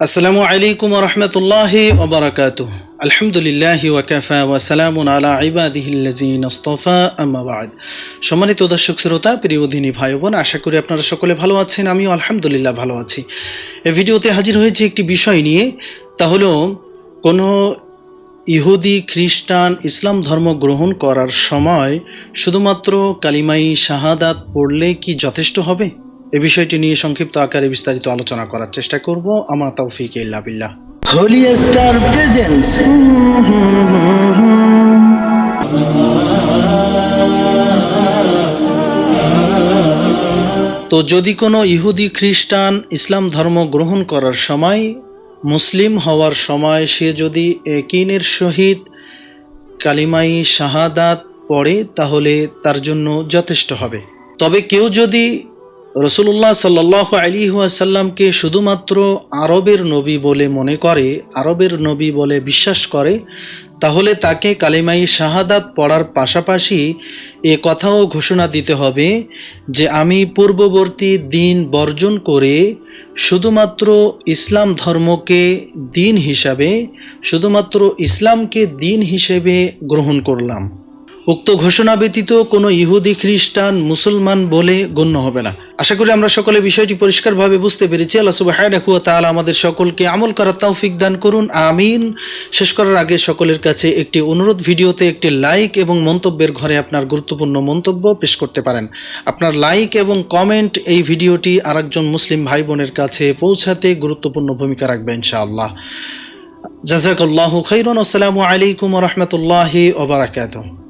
আসসালামু আলাইকুম রহমতুল্লাহ ওবরাকাত আলহামদুলিল্লাহ ওয়াকাফা ওয়াসালাম আলা ইবাদিহিল্লাজিন আস্তফা আম্মাবাদ সম্মানিত দর্শক, শ্রোতা, প্রিয় দিনী ভাই বোন আশা করি আপনারা সকলে ভালো আছেন, আমিও আলহামদুলিল্লাহ ভালো আছি। এই ভিডিওতে হাজির হয়েছে একটি বিষয় নিয়ে, তা হলো কোনো ইহুদি, খ্রিস্টান, ইসলাম ধর্ম গ্রহণ করার সময় শুধুমাত্র কালিমাই শাহাদাত পড়লে কি যথেষ্ট হবে? এ বিষয়টি নিয়ে সংক্ষিপ্ত আকারে বিস্তারিত আলোচনা করার চেষ্টা করব। আমা তৌফিক ইল্লা বিল্লাহ। হোলি স্টার প্রেজেন্স তো যদি কোনো ইহুদি খ্রিস্টান ইসলাম ধর্ম গ্রহণ করার সময় মুসলিম হওয়ার সময় সে যদি একিনের সহিত কালিমাই শাহাদাত পড়ে তাহলে তার জন্য যথেষ্ট হবে। তবে কেউ যদি রসুল্লাহ সাল্লাহ আলী ওয়াসাল্লামকে শুধুমাত্র আরবের নবী বলে মনে করে, আরবের নবী বলে বিশ্বাস করে, তাহলে তাকে কালিমাই শাহাদাত পড়ার পাশাপাশি এ কথাও ঘোষণা দিতে হবে যে আমি পূর্ববর্তী দিন বর্জন করে শুধুমাত্র ইসলাম ধর্মকে দিন হিসাবে, শুধুমাত্র ইসলামকে দিন হিসেবে গ্রহণ করলাম। উক্ত ঘোষণা ব্যতীত কোনো ইহুদি, খ্রিস্টান, মুসলমান বলে গণ্য হবে না। আশা করি আমরা সকলে বিষয়টি পরিষ্কারভাবে বুঝতে পেরেছি। আল্লাহ সুবাহানাহু তাআলা আমাদের সকলকে আমল করার তৌফিক দান করুন। আমিন। শেষ করার আগে সকলের কাছে একটি অনুরোধ, ভিডিওতে একটি লাইক এবং মন্তব্যের ঘরে আপনার গুরুত্বপূর্ণ মন্তব্য পেশ করতে পারেন। আপনার লাইক এবং কমেন্ট এই ভিডিওটি আরেকজন মুসলিম ভাই বোনের কাছে পৌঁছাতে গুরুত্বপূর্ণ ভূমিকা রাখবে ইনশাআল্লাহ। জাজাকাল্লাহু খাইরুন। আসসালামু আলাইকুম ওয়া বারাকাতুহু।